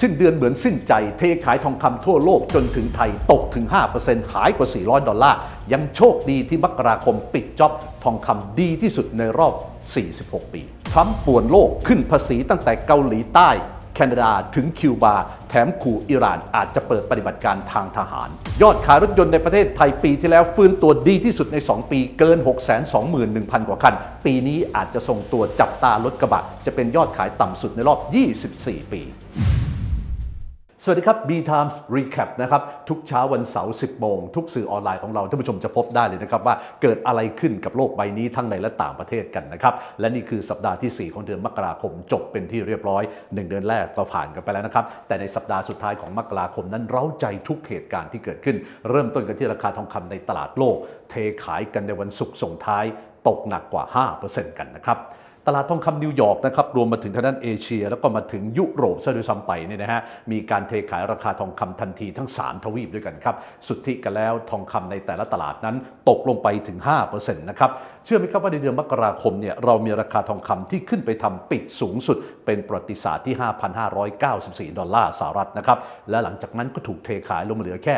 สิ้นเดือนเหมือนสิ้นใจ เทขายทองคำทั่วโลกจนถึงไทยตกถึง 5%หายกว่า 400 ดอลลาร์ ยังโชคดีที่มกราคมปิดจ็อบทองคำดีที่สุดในรอบ 46 ปีทรัมป์ป่วนโลกขึ้นภาษีตั้งแต่เกาหลีใต้ แคนาดาถึงคิวบา แถมขู่อิหร่านอาจจะเปิดปฏิบัติการทางทหาร ยอดขายรถยนต์ในประเทศไทยปีที่แล้วฟื้นตัวดีที่สุดใน 2 ปีเกิน 621,000 กว่าคัน ปีนี้อาจจะส่งตัวจับตารถกระบะ จะเป็นยอดขายต่ำสุดในรอบ 24 ปี สวัสดีครับ B Times Recap นะครับ ทุกเช้าวันเสาร์ 10 โมง ทุกสื่อออนไลน์ของเราท่านผู้ชมจะพบได้เลยนะครับ ว่าเกิดอะไรขึ้นกับโลกใบนี้ทั้งในและต่างประเทศกันนะครับ และนี่คือสัปดาห์ที่ 4 ของเดือนมกราคม จบเป็นที่เรียบร้อย 1 เดือนแรกก็ผ่านกันไปแล้วนะครับ แต่ในสัปดาห์สุดท้ายของมกราคมนั้นเร้าใจทุกเหตุการณ์ที่เกิดขึ้น เริ่มต้นกันที่ราคาทองคำในตลาดโลก เทขายกันในวันศุกร์ส่งท้าย ตกหนักกว่า 5%กันนะครับ ตลาดทองคำนิวยอร์กนะครับรวมมาถึงทางด้านเอเชีย แล้วก็มาถึงยุโรปซะด้วยซ้ำไปเนี่ยนะฮะมีการเทขายราคาทองคำทันทีทั้ง 3 ทวีปด้วยกันครับ สุทธิกันแล้วทองคำในแต่ละตลาดนั้นตกลงไปถึง 5%นะครับเชื่อไหมครับว่าในเดือนมกราคมเนี่ยเรามีราคาทองคำที่ขึ้นไปทำปิดสูงสุด เป็นประวัติศาสตร์ที่ 5,594 ดอลลาร์สหรัฐนะครับและหลังจากนั้นก็ถูกเทขายลงมาเหลือแค่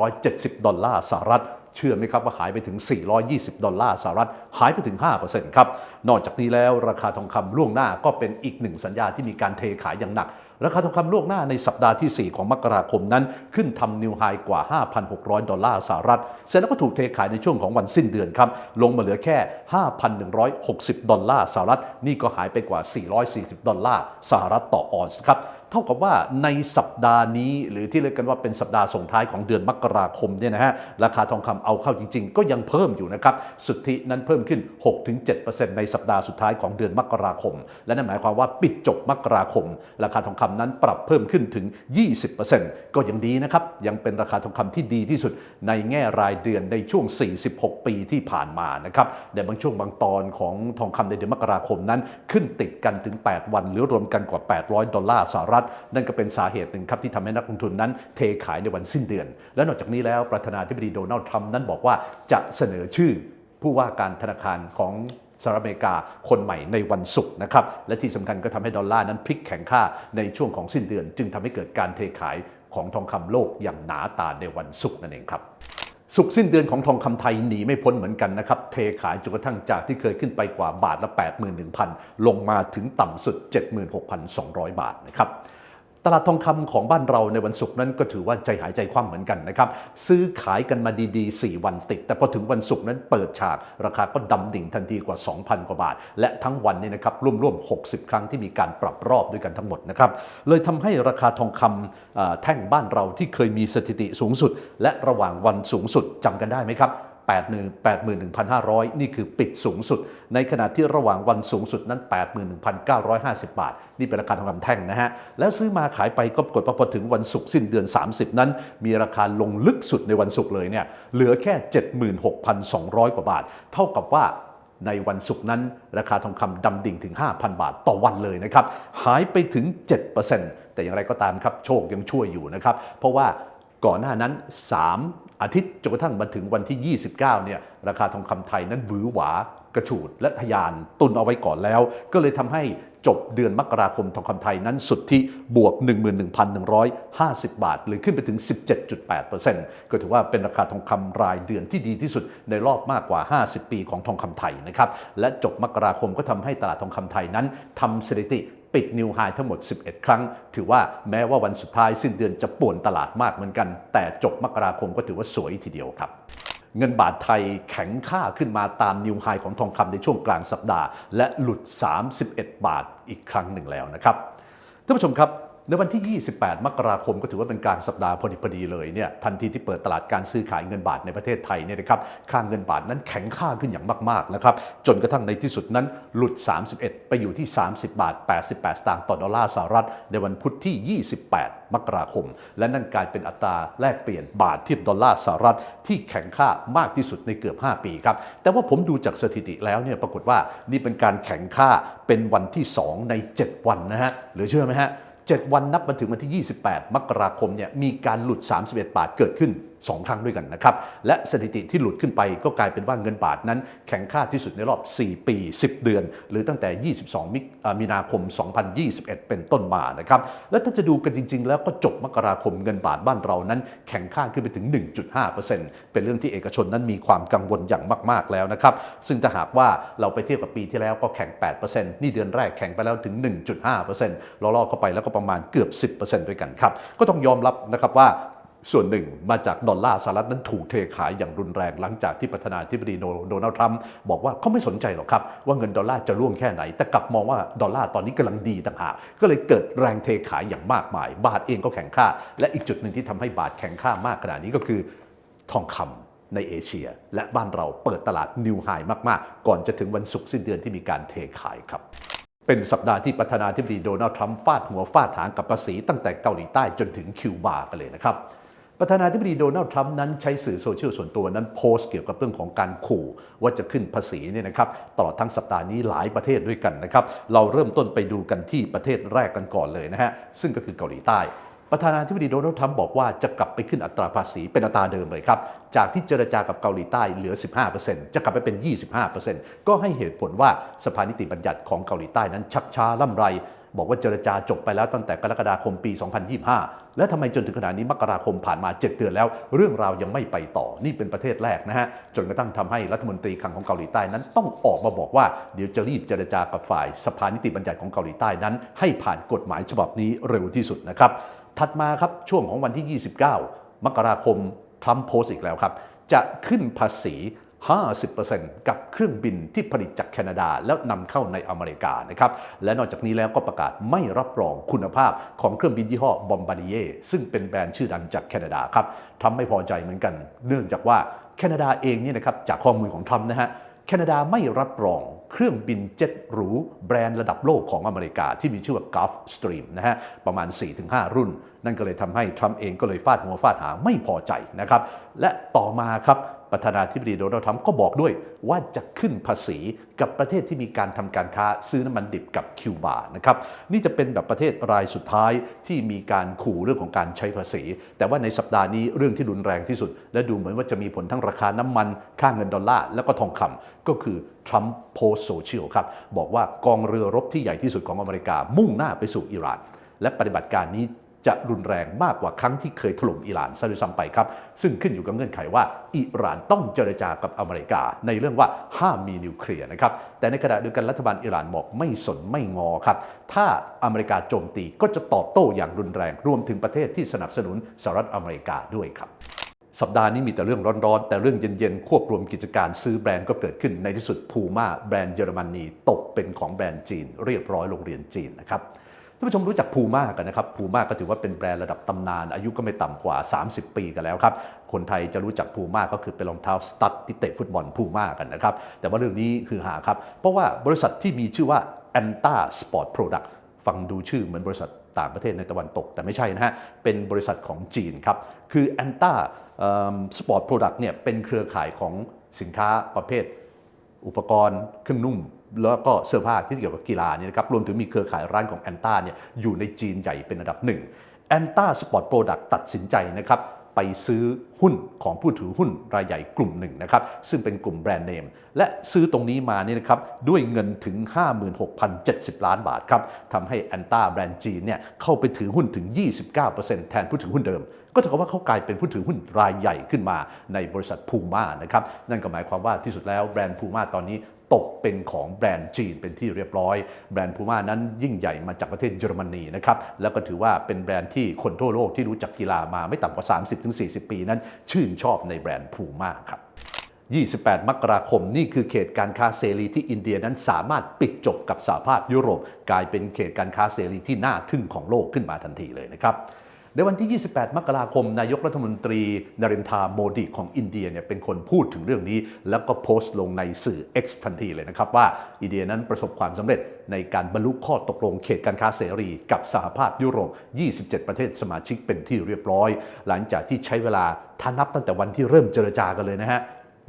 5,170 ดอลลาร์สหรัฐ เชื่อไหมครับว่าหายไปถึง 420 ดอลลาร์สหรัฐ หายไปถึง 5%ครับ นอกจากนี้แล้วราคาทองคำล่วงหน้าก็เป็นอีกหนึ่งสัญญาที่มีการเทขายอย่างหนัก ราคาทองคำล่วงหน้าในสัปดาห์ที่ 4 ของมกราคมนั้น ขึ้นทำนิวไฮกว่า 5,600 ดอลลาร์สหรัฐ เสร็จแล้วก็ถูกเทขายในช่วงของวันสิ้นเดือนครับ ลงมาเหลือแค่ 5,160 ดอลลาร์สหรัฐ นี่ก็หายไปกว่า 440 ดอลลาร์สหรัฐต่อออนซ์ครับ เท่ากับว่าในสัปดาห์นี้หรือที่เรียกกันว่าเป็นสัปดาห์ส่งท้ายของเดือนมกราคมเนี่ยนะฮะราคาทองคำเอาเข้าจริง ๆ ก็ยังเพิ่มอยู่นะครับสุทธินั้นเพิ่มขึ้น 6-7%ในสัปดาห์สุดท้ายของเดือนมกราคม และนั่นหมายความว่าปิดจบมกราคม ราคาทองคำนั้นปรับเพิ่มขึ้นถึง 20%ก็ยังดีนะครับยังเป็นราคาทองคำที่ดีที่สุดในแง่รายเดือนในช่วง 46 ปีที่ผ่านมานะครับแต่บางช่วงบางตอนของทองคำในเดือนมกราคมนั้น ขึ้นติดกันถึง 8 วันหรือรวมกันกว่า 800 ดอลลาร์สหรัฐนั่นก็เป็นสาเหตุหนึ่งครับที่ทำให้นักลงทุนนั้นเทขายในวันสิ้นเดือน และนอกจากนี้แล้วประธานาธิบดีโดนัลด์ทรัมป์นั้นบอกว่าจะเสนอชื่อผู้ว่าการธนาคารของสหรัฐอเมริกาคนใหม่ในวันศุกร์นะครับ และที่สำคัญก็ทำให้ดอลลาร์นั้นพลิกแข็งค่าในช่วงของสิ้นเดือน จึงทำให้เกิดการเทขายของทองคำโลกอย่างหนาตาในวันศุกร์นั่นเองครับ สุกสิ้นเดือนของทองคำไทยหนีไม่พ้นเหมือนกันนะครับ เทขายจนกระทั่งจากที่เคยขึ้นไปกว่าบาทละ 81,000 ลงมาถึงต่ำสุด 76,200 บาทนะครับ ตลาดทองคำของบ้านเราในวันศุกร์นั้นก็ถือว่าใจหายใจคว่ำเหมือนกันนะครับ ซื้อขายกันมาดีๆ 4 วันติด แต่พอถึงวันศุกร์นั้นเปิดฉาก ราคาก็ดำดิ่งทันทีกว่า 2,000 กว่าบาท และทั้งวันนี้นะครับร่วมๆ 60 ครั้งที่มีการปรับรอบด้วยกันทั้งหมดนะครับ เลยทำให้ราคาทองคำเอ่อแท่งบ้านเราที่เคยมีสถิติสูงสุด และระหว่างวันสูงสุดจำกันได้ไหมครับ 81,500 นี่คือปิดสูงสุด ในขณะที่ระหว่างวันสูงสุดนั้น 81,950 บาท นี่เป็นราคาทองคำแท่งนะฮะ แล้วซื้อมาขายไปก็ปรากฏว่าพอถึงวันศุกร์สิ้นเดือน 30 นั้น มีราคาลงลึกสุดในวันศุกร์เลยเนี่ยเหลือแค่ 76,200 กว่าบาท เท่ากับว่าในวันศุกร์นั้น ราคาทองคำดำดิ่งถึง 5,000 บาทต่อวันเลยนะครับ หายไปถึง 7%แต่อย่างไรก็ตามครับ โชคยังช่วยอยู่นะครับ เพราะว่า ก่อนหน้านั้น 3 อาทิตย์จนกระทั่งมาถึงวันที่ 29 เนี่ยราคาทองคำไทยนั้นหวือหวากระฉูดและทะยานตุนเอาไว้ก่อนแล้ว ก็เลยทำให้จบเดือนมกราคมทองคำไทยนั้นสุดที่บวก 11,150 บาท หรือขึ้นไปถึง 17.8%ก็ถือว่าเป็นราคาทองคำรายเดือนที่ดีที่สุดในรอบมากกว่า 50 ปีของทองคำไทยนะครับ และจบมกราคมก็ทำให้ตลาดทองคำไทยนั้นทำสถิติ ปิดนิวไฮทั้งหมด 11 ครั้ง ถือว่าแม้ว่าวันสุดท้ายสิ้นเดือนจะป่วนตลาดมากเหมือนกัน แต่จบมกราคมก็ถือว่าสวยทีเดียวครับเงินบาทไทยแข็งค่าขึ้นมาตามนิวไฮของทองคำในช่วงกลางสัปดาห์ และหลุด 31 บาทอีกครั้งหนึ่งแล้วนะครับท่านผู้ชมครับ ในวันที่ 28 มกราคมก็ถือว่าเป็นกางสัปดาห์พอดีพอดีเลยเนี่ยทันทีที่เปิดตลาดการซื้อขายเงินบาทในประเทศไทยเนี่ยนะครับค่าเงินบาทนั้นแข็งค่าขึ้นอย่างมากๆนะครับจนกระทั่งในที่สุดนั้นหลุด 31 ไปอยู่ที่ 30 บาท 88 สตางค์ต่อดอลลาร์สหรัฐ ในวันพุธที่ 28 มกราคม และนั่นกลายเป็นอัตราแลกเปลี่ยนบาทเทียบดอลลาร์สหรัฐ ที่แข็งค่ามากที่สุดในเกือบ 5 ปีครับแต่ว่าผมดูจากสถิติแล้วเนี่ยปรากฏว่านี่เป็นการแข็งค่าเป็นวันที่ 2 ใน 7 วันนะฮะเหลือเชื่อไหมฮะ 7 วันนับมาถึงวันที่ 28 มกราคมเนี่ยมีการหลุด 31 บาทเกิดขึ้น 2 ครั้งด้วยกันนะครับ และสถิติที่หลุดขึ้นไปก็กลายเป็นว่าเงินบาทนั้น แข็งค่าที่สุดในรอบ 4 ปี 10 เดือน หรือตั้งแต่ 22มิอ่ามีนาคม 2021 เป็นต้นมานะครับ และถ้าจะดูกันจริง ๆ แล้วก็จบมกราคมเงินบาทบ้านเรานั้น แข็งค่าขึ้นไปถึง 1.5%เป็นเรื่องที่เอกชนนั้นมีความกังวลอย่างมาก ๆ แล้วนะครับ ซึ่งถ้าหากว่าเราไปเทียบกับปีที่แล้วก็แข็ง 8%นี่เดือนแรกแข็งไปแล้วถึง 1.5%ล่อๆเข้าไปแล้วก็ประมาณเกือบ 10%ด้วยกันครับ ก็ต้องยอมรับนะครับว่า ส่วนหนึ่งมาจากดอลลาร์สหรัฐนั้นถูกเทขายอย่างรุนแรงหลังจากที่ประธานาธิบดีโดนัลด์ทรัมป์บอกว่าเขาไม่สนใจหรอกครับ ว่าเงินดอลลาร์จะร่วงแค่ไหน แต่กลับมองว่าดอลลาร์ตอนนี้กำลังดีต่างหากก็เลยเกิดแรงเทขายอย่างมากมาย บาทเองก็แข็งค่า และอีกจุดหนึ่งที่ทำให้บาทแข็งค่ามากขนาดนี้ก็คือทองคำในเอเชีย และบ้านเราเปิดตลาดนิวไฮมากๆ ก่อนจะถึงวันศุกร์สิ้นเดือนที่มีการเทขายครับเป็นสัปดาห์ที่ประธานาธิบดีโดนัลด์ทรัมป์ฟาดหัวฟาดหางกับภาษีตั้งแต่เกาหลีใต้จนถึงคิวบากันเลยนะครับ ประธานาธิบดีโดนัลด์ทรัมป์นั้นใช้สื่อโซเชียลส่วนตัวนั้นโพสต์เกี่ยวกับเรื่องของการขู่ว่าจะขึ้นภาษีเนี่ยนะครับตลอดทั้งสัปดาห์นี้หลายประเทศด้วยกันนะครับเราเริ่มต้นไปดูกันที่ประเทศแรกกันก่อนเลยนะฮะซึ่งก็คือเกาหลีใต้ประธานาธิบดีโดนัลด์ทรัมป์บอกว่าจะกลับไปขึ้นอัตราภาษีเป็นอัตราเดิมเลยครับ จากที่เจรจากับเกาหลีใต้เหลือ 15%จะกลับไปเป็น 25%ก็ให้เหตุผลว่าสภานิติบัญญัติของเกาหลีใต้นั้นชักช้าล่ำไร บอกว่าเจรจาจบไปแล้วตั้งแต่กรกฎาคมปี 2025 และทำไมจนถึงขณะนี้มกราคมผ่านมา 7 เดือนแล้ว เรื่องราวยังไม่ไปต่อนี่เป็นประเทศแรกนะฮะจนกระทั่งทำให้รัฐมนตรีคลังของเกาหลีใต้นั้นต้องออกมาบอกว่าเดี๋ยวจะรีบเจรจากับฝ่ายสภานิติบัญญัติของเกาหลีใต้นั้น ให้ผ่านกฎหมายฉบับนี้เร็วที่สุดนะครับถัดมาครับช่วงของวันที่ 29 มกราคมทรัมป์โพสต์อีกแล้วครับ จะขึ้นภาษี 50%กับเครื่องบินที่ผลิตจากแคนาดา แล้วนำเข้าในอเมริกานะครับและนอกจากนี้แล้วก็ประกาศไม่รับรองคุณภาพของเครื่องบินยี่ห้อบอมบาร์ดิเอซึ่งเป็นแบรนด์ชื่อดังจากแคนาดาครับทำไม่พอใจเหมือนกัน เนื่องจากว่าแคนาดาเองเนี่ยนะครับจากข้อมูลของทรัมป์นะฮะแคนาดาไม่รับรองเครื่องบินเจ็ตหรูแบรนด์ระดับโลกของอเมริกาที่มีชื่อว่า Gulfstream นะฮะประมาณ 4-5 รุ่น นั่นก็เลยทำให้ทรัมป์เองก็เลยฟาดหัวฟาดหางไม่พอใจนะครับและต่อมาครับ ประธานาธิบดีโดนัลด์ทรัมป์ก็บอกด้วยว่าจะขึ้นภาษีกับประเทศที่มีการทำการค้าซื้อน้ำมันดิบกับคิวบานะครับนี่จะเป็นแบบประเทศรายสุดท้ายที่มีการขู่เรื่องของการใช้ภาษี แต่ว่าในสัปดาห์นี้เรื่องที่รุนแรงที่สุด และดูเหมือนว่าจะมีผลทั้งราคาน้ำมันค่าเงินดอลลาร์แล้วก็ทองคำก็คือทรัมป์โพสโซเชียลครับบอกว่ากองเรือรบที่ใหญ่ที่สุดของอเมริกามุ่งหน้าไปสู่อิหร่านและปฏิบัติการนี้ จะรุนแรงมากกว่าครั้งที่เคยถล่มอิหร่านซะด้วยซ้ำไปครับ ซึ่งขึ้นอยู่กับเงื่อนไขว่า อิหร่านต้องเจรจากับอเมริกา ในเรื่องว่าห้ามมีนิวเคลียร์นะครับ แต่ในขณะเดียวกันรัฐบาลอิหร่านบอกไม่สนไม่งอครับ ถ้าอเมริกาโจมตีก็จะตอบโต้อย่างรุนแรง รวมถึงประเทศที่สนับสนุนสหรัฐอเมริกาด้วยครับสัปดาห์นี้มีแต่เรื่องร้อนๆ แต่เรื่องเย็นๆ ควบรวมกิจการซื้อแบรนด์ก็เกิดขึ้นในที่สุดพูม่าแบรนด์เยอรมนีตกเป็นของแบรนด์จีน เรียบร้อยโรงเรียนจีนนะครับ ท่านผู้ชมรู้จักพูม่ากันนะครับพูม่าก็ถือว่าเป็นแบรนด์ระดับตำนาน อายุก็ไม่ต่ำกว่า 30 ปีกันแล้วครับ คนไทยจะรู้จักพูม่าก็คือเป็นรองเท้าสตั๊ดที่เตะฟุตบอลพูม่ากันนะครับ แต่ว่าเรื่องนี้คือหาครับ เพราะว่าบริษัทที่มีชื่อว่า Anta Sport Product ฟังดูชื่อเหมือนบริษัทต่างประเทศในตะวันตก แต่ไม่ใช่นะฮะ เป็นบริษัทของจีนครับ คือ Anta Sport Product เนี่ยเป็นเครือข่ายของสินค้าประเภท อุปกรณ์เครื่องนุ่ม แล้วก็เสื้อผ้าที่เกี่ยวกับกีฬาเนี่ยนะครับรวมถึงมีเครือข่ายร้านของแอนต้าเนี่ยอยู่ในจีนใหญ่เป็นอันดับหนึ่งแอนต้าสปอร์ตโปรดักต์ตัดสินใจนะครับไปซื้อหุ้นของผู้ถือหุ้นรายใหญ่กลุ่มหนึ่งนะครับซึ่งเป็นกลุ่มแบรนด์เนม และซื้อตรงนี้มาเนี่ยนะครับด้วยเงินถึง 56,070 ล้านบาทครับทำให้แอนต้าแบรนด์จีนเนี่ยเข้าไปถือหุ้นถึง 29%แทนผู้ถือหุ้นเดิม ก็เท่ากับว่าเขากลายเป็นผู้ถือหุ้นรายใหญ่ขึ้นมาในบริษัทพูม่านะครับนั่นก็หมายความว่าที่สุดแล้วแบรนด์พูม่าตอนนี้ ตกเป็นของแบรนด์จีนเป็นที่เรียบร้อย แบรนด์พูม่านั้นยิ่งใหญ่มาจากประเทศเยอรมนีนะครับ แล้วก็ถือว่าเป็นแบรนด์ที่คนทั่วโลกที่รู้จักกีฬามาไม่ต่ำกว่า 30-40 ปีนั้น ชื่นชอบในแบรนด์พูม่าครับ28 มกราคม นี่คือเขตการค้าเสรีที่อินเดียนั้นสามารถปิดจบกับสหภาพยุโรป กลายเป็นเขตการค้าเสรีที่น่าทึ่งของโลกขึ้นมาทันทีเลยนะครับ ในวันที่ 28 มกราคม นายกรัฐมนตรีนรินทราโมดีของอินเดียเนี่ยเป็นคนพูดถึงเรื่องนี้ แล้วก็โพสต์ลงในสื่อ X ทันทีเลยนะครับ ว่าอินเดียนั้นประสบความสำเร็จในการบรรลุข้อตกลงเขตการค้าเสรี กับสหภาพยุโรป 27 ประเทศสมาชิกเป็นที่เรียบร้อย หลังจากที่ใช้เวลาถ้านับตั้งแต่วันที่เริ่มเจรจากันเลยนะฮะ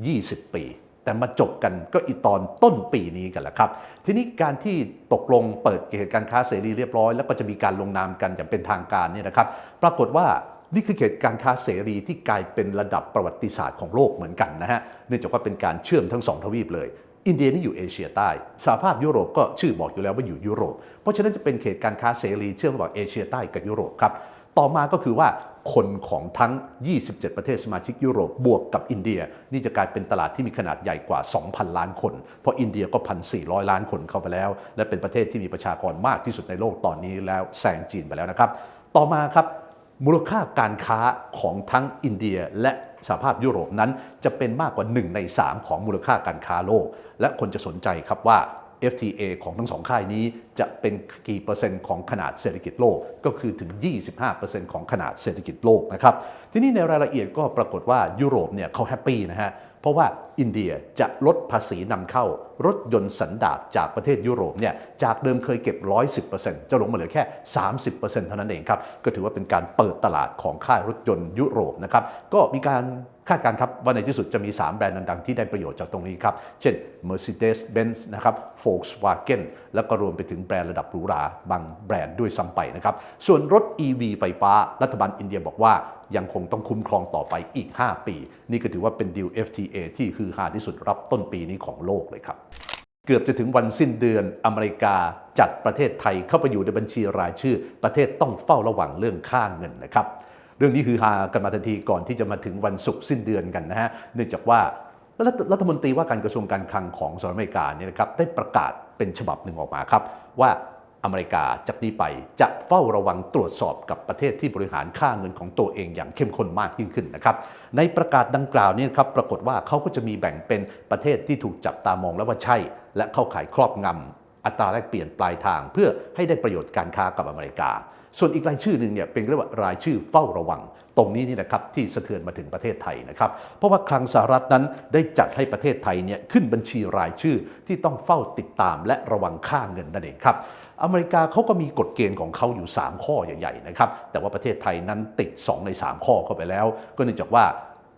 20 ปี แต่มาจบกันก็อีตอนต้นปีนี้กันแหละครับ ทีนี้การที่ตกลงเปิดเขตการค้าเสรีเรียบร้อย แล้วก็จะมีการลงนามกันอย่างเป็นทางการเนี่ยนะครับ ปรากฏว่านี่คือเขตการค้าเสรีที่กลายเป็นระดับประวัติศาสตร์ของโลกเหมือนกันนะฮะเนื่องจากว่าเป็นการเชื่อมทั้งสองทวีปเลย อินเดียนี่อยู่เอเชียใต้สหภาพยุโรปก็ชื่อบอกอยู่แล้วว่าอยู่ยุโรป เพราะฉะนั้นจะเป็นเขตการค้าเสรีเชื่อมระหว่างเอเชียใต้กับยุโรปครับต่อมาก็คือว่า คนของทั้ง 27 ประเทศสมาชิกยุโรปบวกกับอินเดีย นี่จะกลายเป็นตลาดที่มีขนาดใหญ่กว่า 2,000 ล้านคน เพราะอินเดียก็ 1,400 ล้านคนเข้าไปแล้ว และเป็นประเทศที่มีประชากรมากที่สุดในโลกตอนนี้แล้วแซงจีนไปแล้วนะครับ ต่อมาครับมูลค่าการค้าของทั้งอินเดียและสหภาพยุโรปนั้นจะเป็นมากกว่า 1 ใน 3 ของมูลค่าการค้าโลก และคนจะสนใจครับว่า FTA ของทั้งสองค่ายนี้จะเป็นกี่เปอร์เซ็นต์ของขนาดเศรษฐกิจโลก ก็คือถึง 25%ของขนาดเศรษฐกิจโลกนะครับ ทีนี้ในรายละเอียดก็ปรากฏว่ายุโรปเนี่ยเขาแฮปปี้นะฮะ เพราะว่าอินเดียจะลดภาษีนำเข้ารถยนต์สันดาปจากประเทศยุโรปเนี่ยจากเดิมเคยเก็บ 110%จะลงมาเหลือแค่ 30%เท่านั้นเองครับ ก็ถือว่าเป็นการเปิดตลาดของค่ายรถยนต์ยุโรปนะครับ ก็มีการ คาดการณ์ครับว่าในที่สุดจะมี 3 แบรนด์ดังๆ ที่ได้ประโยชน์จากตรงนี้ครับ เช่น Mercedes-Benz นะครับ Volkswagen แล้วก็รวมไปถึงแบรนด์ระดับหรูหราบางแบรนด์ด้วยซ้ำไปนะครับ ส่วนรถ EV ไฟฟ้ารัฐบาลอินเดียบอกว่ายังคงต้องคุ้มครองต่อไปอีก 5 ปี นี่ก็ถือว่าเป็นดีล FTA ที่คือฮาที่สุดรับต้นปีนี้ของโลกเลยครับเกือบจะถึงวันสิ้นเดือนอเมริกาจัดประเทศไทยเข้าไปอยู่ในบัญชีรายชื่อ ประเทศต้องเฝ้าระวังเรื่องค่าเงินนะครับ เรื่องนี้คือฮากันมาทันทีก่อนที่จะมาถึงวันศุกร์สิ้นเดือนกันนะฮะเนื่องจากว่ารัฐมนตรีว่าการกระทรวงการคลังของสหรัฐอเมริกาเนี่ยนะครับได้ประกาศเป็นฉบับหนึ่งออกมาครับ ว่าอเมริกาจากนี้ไปจะเฝ้าระวังตรวจสอบกับประเทศที่บริหารค่าเงินของตัวเองอย่างเข้มข้นมากยิ่งขึ้นนะครับ ในประกาศดังกล่าวนี้ครับปรากฏว่าเขาก็จะมีแบ่งเป็นประเทศที่ถูกจับตามองแล้วว่าใช่ และเข้าข่ายครอบงำอัตราแลกเปลี่ยนปลายทาง เพื่อให้ได้ประโยชน์การค้ากับอเมริกา ส่วนอีกรายชื่อหนึ่งเนี่ยเป็นเรียกว่ารายชื่อเฝ้าระวัง ตรงนี้นี่นะครับที่สะเทือนมาถึงประเทศไทยนะครับ เพราะว่าคลังสหรัฐนั้นได้จัดให้ประเทศไทยเนี่ยขึ้นบัญชีรายชื่อที่ต้องเฝ้าติดตามและระวังค่าเงินนั่นเองครับอเมริกาเขาก็มีกฎเกณฑ์ของเขาอยู่ 3 ข้อใหญ่ๆนะครับแต่ว่าประเทศไทยนั้นติด 2 ใน 3 ข้อเข้าไปแล้ว ก็เนื่องจากว่า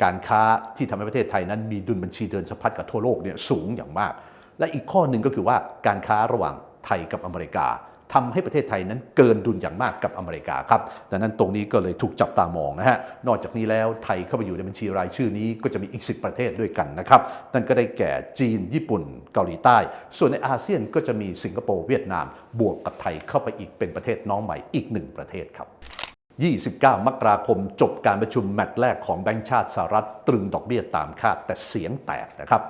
การค้าที่ทำให้ประเทศไทยนั้นมีดุลบัญชีเดินสะพัดกับทั่วโลกเนี่ยสูงอย่างมาก และอีกข้อหนึ่งก็คือว่าการค้าระหว่างไทยกับอเมริกา ทำให้ประเทศไทยนั้นเกินดุลอย่างมากกับอเมริกาครับดังนั้นตรงนี้ก็เลยถูกจับตามองนะฮะนอกจากนี้แล้วไทยเข้าไปอยู่ในบัญชีรายชื่อนี้ก็จะมีอีก 10 ประเทศด้วยกันนะครับนั่นก็ได้แก่จีน ญี่ปุ่น เกาหลีใต้ ส่วนในอาเซียนก็จะมีสิงคโปร์เวียดนาม บวกกับไทยเข้าไปอีกเป็นประเทศน้องใหม่อีกหนึ่งประเทศครับ29 มกราคมจบการประชุมแมตช์แรกของแบงก์ชาติสหรัฐตรึงดอกเบี้ยตามคาดแต่เสียงแตกนะครับ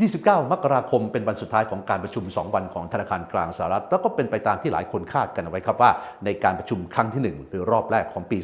29 มกราคมเป็นวันสุดท้ายของการประชุม 2 วันของธนาคารกลางสหรัฐ แล้วก็เป็นไปตามที่หลายคนคาดกันเอาไว้ครับว่า ในการประชุมครั้งที่ 1 หรือรอบแรกของปี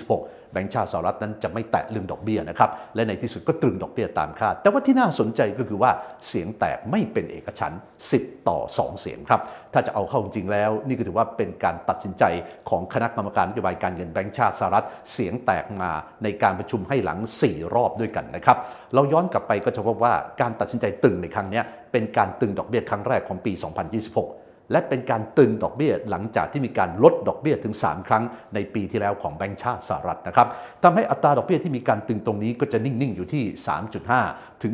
2026แบงก์ชาติสหรัฐนั้นจะไม่แตะเรื่องดอกเบี้ยนะครับ และในที่สุดก็ตรึงดอกเบี้ยตามคาด แต่ว่าที่น่าสนใจก็คือว่าเสียงแตกไม่เป็นเอกฉันท์10 ต่อ 2 เสียงครับ ถ้าจะเอาเข้าจริงแล้ว นี่ก็ถือว่าเป็นการตัดสินใจของคณะกรรมการนโยบายการเงินแบงก์ชาติสหรัฐ เสียงแตกมาในการประชุมให้หลัง 4 รอบด้วยกันนะครับ เราย้อนกลับไปก็จะพบว่าการตัดสินใจตึงในครั้งนี้เป็นการตึงดอกเบี้ยครั้งแรกของปี 2026 และเป็นการตึงดอกเบี้ยหลังจากที่มีการลดดอกเบี้ยถึง 3 ครั้งในปีที่แล้วของแบงก์ชาติสหรัฐนะครับทำให้อัตราดอกเบี้ยที่มีการตึงตรงนี้ก็จะนิ่ง ๆ อยู่ที่ 3.5 ถึง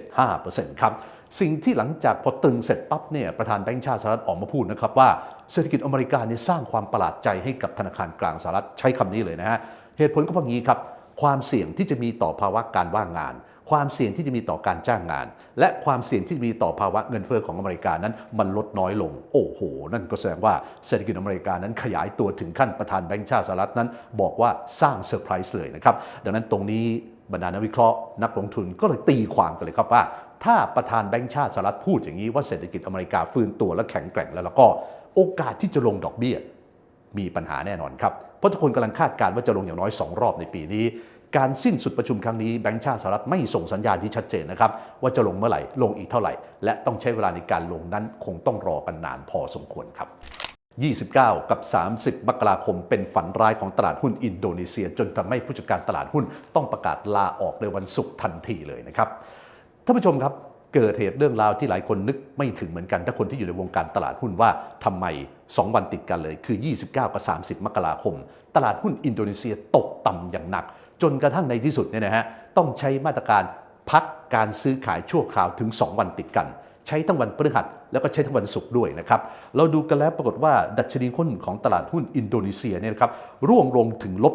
3.75%ครับสิ่งที่หลังจากพอตึงเสร็จปั๊บเนี่ยประธานแบงก์ชาติสหรัฐออกมาพูดนะครับว่าเศรษฐกิจอเมริกาเนี่ยสร้างความประหลาดใจให้กับธนาคารกลางสหรัฐใช้คำนี้เลยนะฮะเหตุผลก็เพราะงี้ครับความเสี่ยงที่จะมีต่อภาวะการว่างงาน ความเสี่ยงที่จะมีต่อการจ้างงาน และความเสี่ยงที่จะมีต่อภาวะเงินเฟ้อของอเมริกานั้นมันลดน้อยลง โอ้โห นั่นก็แสดงว่าเศรษฐกิจอเมริกานั้นขยายตัวถึงขั้นประธานแบงก์ชาติสหรัฐนั้น บอกว่าสร้างเซอร์ไพรส์เลยนะครับ ดังนั้นตรงนี้บรรดานักวิเคราะห์นักลงทุนก็เลยตีความกันเลยครับว่า ถ้าประธานแบงก์ชาติสหรัฐพูดอย่างนี้ว่าเศรษฐกิจอเมริกาฟื้นตัวและแข็งแกร่งแล้วแล้วก็โอกาสที่จะลงดอกเบี้ยมีปัญหาแน่นอนครับ เพราะทุกคนกำลังคาดการณ์ว่าจะลงอย่างน้อย 2 รอบในปีนี้ การสิ้นสุดประชุมครั้งนี้แบงก์ชาติสหรัฐไม่ส่งสัญญาณที่ชัดเจนนะครับ ว่าจะลงเมื่อไหร่ ลงอีกเท่าไหร่ และต้องใช้เวลาในการลงนั้นคงต้องรอกันนานพอสมควรครับ 29 กับ 30 มกราคมเป็นฝันร้ายของตลาดหุ้นอินโดนีเซีย จนทำให้ผู้จัดการตลาดหุ้นต้องประกาศลาออกในวันศุกร์ทันทีเลยนะครับท่านผู้ชมครับเกิดเหตุเรื่องราวที่หลายคนนึกไม่ถึงเหมือนกัน ถ้าคนที่อยู่ในวงการตลาดหุ้นว่าทำไม 2 วันติดกันเลยคือ 29 กับ 30 มกราคม ตลาดหุ้นอินโดนีเซียตกต่ำอย่างหนัก จนกระทั่งในที่สุดเนี่ยนะฮะต้องใช้มาตรการพักการซื้อขายชั่วคราวถึง 2 วันติดกัน ใช้ทั้งวันพฤหัสแล้วก็ใช้ทั้งวันศุกร์ด้วยนะครับ เราดูกันแล้วปรากฏว่าดัชนีหุ้นของตลาดหุ้นอินโดนีเซียเนี่ยนะครับร่วงลงถึงลบ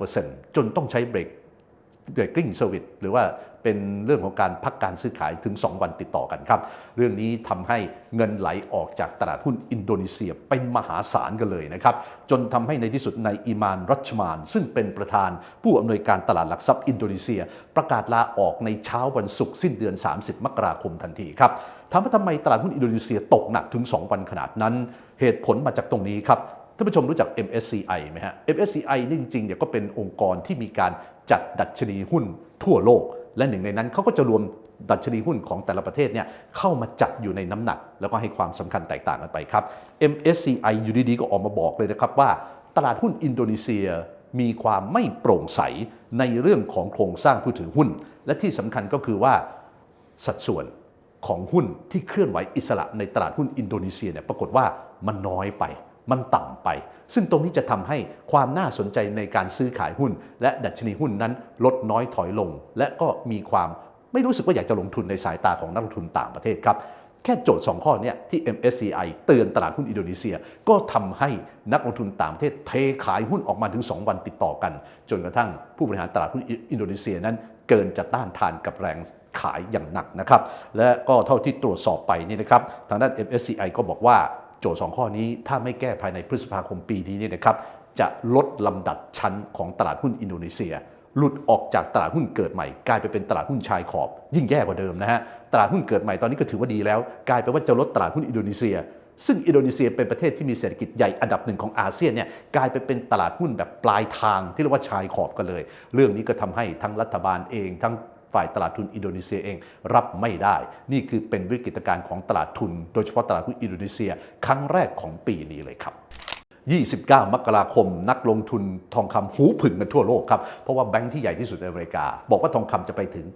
9%จนต้องใช้เบรก เบรกกิ้งเซอร์วิสหรือว่าเป็นเรื่องของการพักการซื้อขายถึง 2 วันติดต่อกันครับ เรื่องนี้ทำให้เงินไหลออกจากตลาดหุ้นอินโดนีเซียเป็นมหาศาลกันเลยนะครับ จนทำให้ในที่สุดในอิมานรัชมาน ซึ่งเป็นประธานผู้อำนวยการตลาดหลักทรัพย์อินโดนีเซีย ประกาศลาออกในเช้าวันศุกร์สิ้นเดือน 30 มกราคมทันทีครับถามว่าทำไมตลาดหุ้นอินโดนีเซียตกหนักถึง 2 วันขนาดนั้น เหตุผลมาจากตรงนี้ครับ ท่านผู้ชมรู้จัก MSCI ไหมฮะ MSCI นี่จริงๆเนี่ยก็เป็นองค์กรที่มีการจัดดัชนีหุ้นทั่วโลก และหนึ่งในนั้นเขาก็จะรวมดัชนีหุ้นของแต่ละประเทศเนี่ยเข้ามาจัดอยู่ในน้ำหนัก แล้วก็ให้ความสำคัญแตกต่างกันไปครับ MSCI อยู่ดีๆก็ออกมาบอกเลยนะครับว่า ตลาดหุ้นอินโดนีเซียมีความไม่โปร่งใสในเรื่องของโครงสร้างผู้ถือหุ้น และที่สำคัญก็คือว่าสัดส่วนของหุ้นที่เคลื่อนไหวอิสระในตลาดหุ้นอินโดนีเซียเนี่ยปรากฏว่ามันน้อยไป มันต่ำไป ซึ่งตรงนี้จะทำให้ความน่าสนใจในการซื้อขายหุ้น และดัชนีหุ้นนั้นลดน้อยถอยลง และก็มีความไม่รู้สึกว่าอยากจะลงทุนในสายตาของนักลงทุนต่างประเทศครับ แค่โจทย์ 2 ข้อนี่ยที่ MSCI เตือนตลาดหุ้นอินโดนีเซีย ก็ทำให้นักลงทุนต่างประเทศเทขายหุ้นออกมาถึง 2 วันติดต่อกัน จนกระทั่งผู้บริหารตลาดหุ้นอินโดนีเซียนั้นเกินจะต้านทานกับแรงขายอย่างหนักนะครับ และก็เท่าที่ตรวจสอบไปนี่นะครับ ทางด้าน MSCI ก็บอกว่า โจทย์ 2 ข้อนี้ถ้าไม่แก้ภายในพฤษภาคมปีนี้เนี่ยนะครับจะลดลำดับชั้นของตลาดหุ้นอินโดนีเซีย หลุดออกจากตลาดหุ้นเกิดใหม่ กลายไปเป็นตลาดหุ้นชายขอบ ยิ่งแย่กว่าเดิมนะฮะตลาดหุ้นเกิดใหม่ตอนนี้ก็ถือว่าดีแล้ว กลายเป็นว่าจะลดตลาดหุ้นอินโดนีเซีย ซึ่งอินโดนีเซียเป็นประเทศที่มีเศรษฐกิจใหญ่อันดับหนึ่งของอาเซียนเนี่ยกลายไปเป็นตลาดหุ้นแบบปลายทางที่เรียกว่าชายขอบกันเลย เรื่องนี้ก็ทำให้ทั้งรัฐบาลเองทั้ง ฝ่ายตลาดทุนอินโดนีเซียเองรับไม่ได้ นี่คือเป็นวิกฤตการณ์ของตลาดทุน โดยเฉพาะตลาดหุ้นอินโดนีเซีย ครั้งแรกของปีนี้เลยครับ29 มกราคม นักลงทุนทองคำหูผึ่งกันทั่วโลกครับ เพราะว่าแบงค์ที่ใหญ่ที่สุดในอเมริกา บอกว่าทองคำจะไปถึง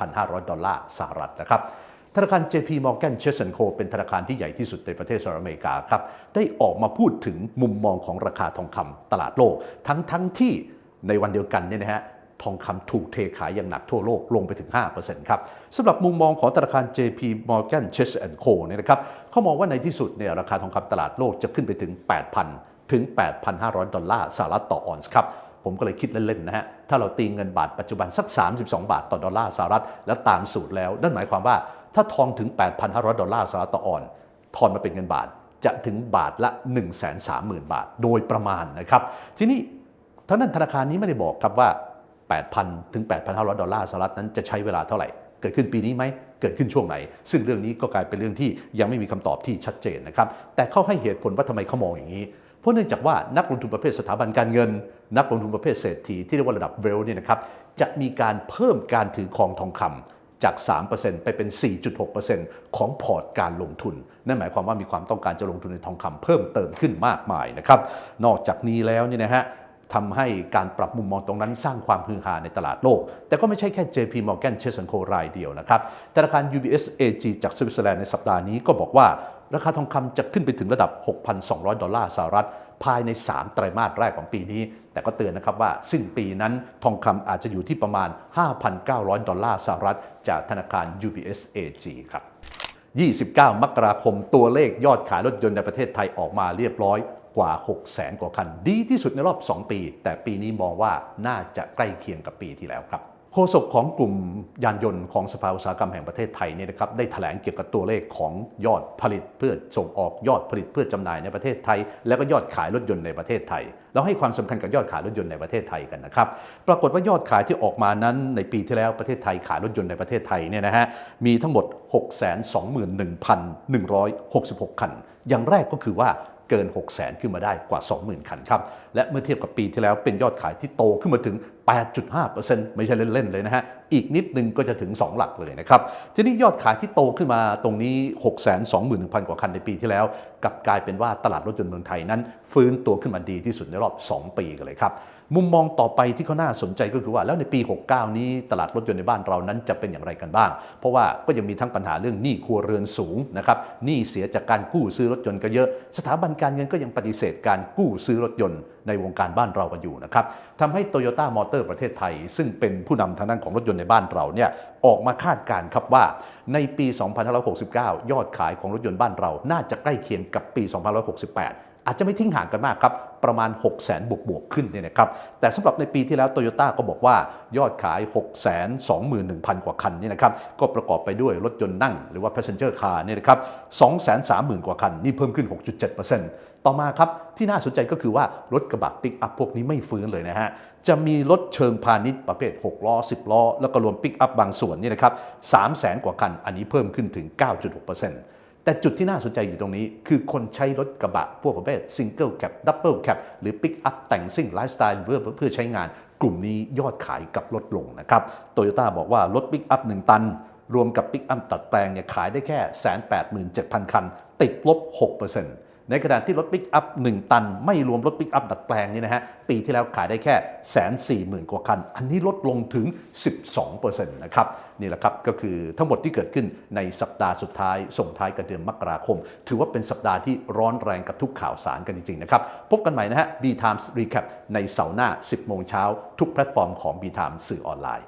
8,500 ดอลลาร์สหรัฐนะครับ ธนาคาร JP Morgan Chase Co เป็นธนาคารที่ใหญ่ที่สุดในประเทศสหรัฐอเมริกาครับ ได้ออกมาพูดถึงมุมมองของราคาทองคำตลาดโลก ทั้งทั้งที่ในวันเดียวกันเนี่ยนะฮะ ทองคำถูกเทขายอย่างหนักทั่วโลกลงไปถึง 5%ครับสำหรับมุมมองของธนาคาร JP Morgan Chase Co เนี่ยนะครับเขามองว่าในที่สุดเนี่ยราคาทองคำตลาดโลกจะขึ้นไปถึง 8,000 ถึง 8,500 ดอลลาร์สหรัฐต่อออนซ์ครับผมก็เลยคิดเล่น ๆ นะฮะ ถ้าเราตีเงินบาทปัจจุบันสัก 32 บาทต่อดอลลาร์สหรัฐ แล้วตามสูตรแล้ว นั่นหมายความว่าถ้าทองถึง 8,500 ดอลลาร์สหรัฐต่อออนซ์ทอนมาเป็นเงินบาทจะถึงบาทละ 130,000 บาท โดยประมาณนะครับ ทีนี้ทางด้นธนาคารนี้ไม่ได้บอกครับว่า 8,000 ถึง 8,500 ดอลลาร์สหรัฐนั้นจะใช้เวลาเท่าไหร่ เกิดขึ้นปีนี้ไหม เกิดขึ้นช่วงไหน ซึ่งเรื่องนี้ก็กลายเป็นเรื่องที่ยังไม่มีคำตอบที่ชัดเจนนะครับ แต่เขาให้เหตุผลว่าทำไมเขามองอย่างนี้ เพราะเนื่องจากว่านักลงทุนประเภทสถาบันการเงิน นักลงทุนประเภทเศรษฐีที่เรียกว่าระดับเวลเนี่ยนะครับ จะมีการเพิ่มการถือครองทองคำจาก 3%ไปเป็น 4.6%ของพอร์ตการลงทุน นั่นหมายความว่ามีความต้องการจะลงทุนในทองคำเพิ่มเติมขึ้นมากมายนะครับ นอกจากนี้แล้วเนี่ยนะฮะ ทำให้การปรับมุมมองตรงนั้นสร้างความฮือฮาในตลาดโลก แต่ก็ไม่ใช่แค่ JP Morgan Chase Co รายเดียวนะครับธนาคาร UBS AG จากสวิตเซอร์แลนด์ในสัปดาห์นี้ก็บอกว่า ราคาทองคำจะขึ้นไปถึงระดับ 6,200 ดอลลาร์สหรัฐ ภายใน 3 ไตรมาสแรกของปีนี้ แต่ก็เตือนนะครับว่าสิ้นปีนั้นทองคำอาจจะอยู่ที่ประมาณ 5,900 ดอลลาร์สหรัฐ จากธนาคาร UBS AG ครับ 29 มกราคม ตัวเลขยอดขายรถยนต์ในประเทศไทยออกมาเรียบร้อยกว่า 6 0แสนกว่าคัน ดีที่สุดในรอบ 2 ปี แต่ปีนี้มองว่าน่าจะใกล้เคียงกับปีที่แล้วครับ โฆษกของกลุ่มยานยนต์ของสภาอุตสาหกรรมแห่งประเทศไทยเนี่ยนะครับได้แถลงเกี่ยวกับตัวเลขของยอดผลิตเพื่อส่งออกยอดผลิตเพื่อจำหน่ายในประเทศไทย แล้วก็ยอดขายรถยนต์ในประเทศไทย เราให้ความสำคัญกับยอดขายรถยนต์ในประเทศไทยกันนะครับปรากฏว่ายอดขายที่ออกมานั้นในปีที่แล้วประเทศไทยขายรถยนต์ในประเทศไทยเนี่ยนะฮะมีทั้งหมด 621,166 คัน อย่างแรกก็คือว่า เกิน 6 0 0 0 0 0 ขึ้นมาได้กว่า 20,000 คันครับ และเมื่อเทียบกับปีที่แล้วเป็นยอดขายที่โตขึ้นมาถึง 8.5%ไม่ใช่เล่น ๆ เลยนะฮะ อีกนิดนึงก็จะถึง 2 หลักเลยนะครับ ทีนี้ยอดขายที่โตขึ้นมาตรงนี้ 621,000 กว่าคันในปีที่แล้ว กลับกลายเป็นว่าตลาดรถยนต์เมืองไทยนั้น ฟื้นตัวขึ้นมาดีที่สุดในรอบ 2 ปีกันเลยครับ มุมมองต่อไปที่เขาน่าสนใจก็คือว่า แล้วในปี 69 นี้ตลาดรถยนต์ในบ้านเรานั้นจะเป็นอย่างไรกันบ้าง เพราะว่าก็ยังมีทั้งปัญหาเรื่องหนี้ครัวเรือนสูงนะครับหนี้เสียจากการกู้ซื้อรถยนต์ก็เยอะ สถาบันการเงินก็ยังปฏิเสธการกู้ซื้อรถยนต์ในวงการบ้านเรากันอยู่นะครับทำให้โตโยต้ามอเตอร์ประเทศไทย ซึ่งเป็นผู้นำทางด้านของรถยนต์ในบ้านเราเนี่ยออกมาคาดการณ์ครับว่าในปี 2569 ยอดขายของรถยนต์บ้านเรา น่าจะใกล้เคียงกับปี 2568อาจจะไม่ทิ้งห่างกันมากครับ ประมาณ 6 0 0 0 0 0บวกบวกๆขึ้นเนี่ยนะครับ แต่สำหรับในปีที่แล้วโตโยต้าก็บอกว่ายอดขาย 6 2 1 0 0 0 กว่าคันนี่นะครับ ก็ประกอบไปด้วยรถยนต์นั่งหรือว่า passenger car เนี่ยนะครับ 230,000 กว่าคัน นี่เพิ่มขึ้น 6.7% ต่อมาครับที่น่าสนใจก็คือว่ารถกระบะปิกอัพพวกนี้ไม่ฟื้นเลยนะฮะ จะมีรถเชิงพาณิชย์ประเภท 6 ล้อ 10 ล้อ แล้วก็รวมปิกอัพบางส่วนนี่นะครับ300,000 กว่าคัน อันนี้เพิ่มขึ้นถึง 9.6%แต่จุดที่น่าสนใจอยู่ตรงนี้ คือคนใช้รถกระบะพวกประเภทซิงเกิลแคปดับเบิลแคปหรือปิกอัพแต่งซิ่งไลฟ์สไตล์เพื่อเพื่อใช้งาน กลุ่มนี้ยอดขายกับลดลงนะครับโตโยต้าบอกว่ารถปิกอัพ1ตันรวมกับปิกอัพตัดแปลงเนี่ยขายได้แค่ 187,000 คัน ติดลบ 6% ในขณะที่รถปิกอัพ1ตัน ไม่รวมรถปิกอัพดัดแปลงนี่นะฮะปีที่แล้วขายได้แค่แสนสี่หมื่นกว่าคัน อันนี้ลดลงถึง 12%นะครับนี่แหละครับก็คือทั้งหมดที่เกิดขึ้นในสัปดาห์สุดท้ายส่งท้ายกันเดือนมกราคม ถือว่าเป็นสัปดาห์ที่ร้อนแรงกับทุกข่าวสารกันจริงๆนะครับพบกันใหม่นะฮะ B Times Recap ในเสาร์หน้า 10 โมงเช้าทุกแพลตฟอร์มของ B Times สื่อออนไลน์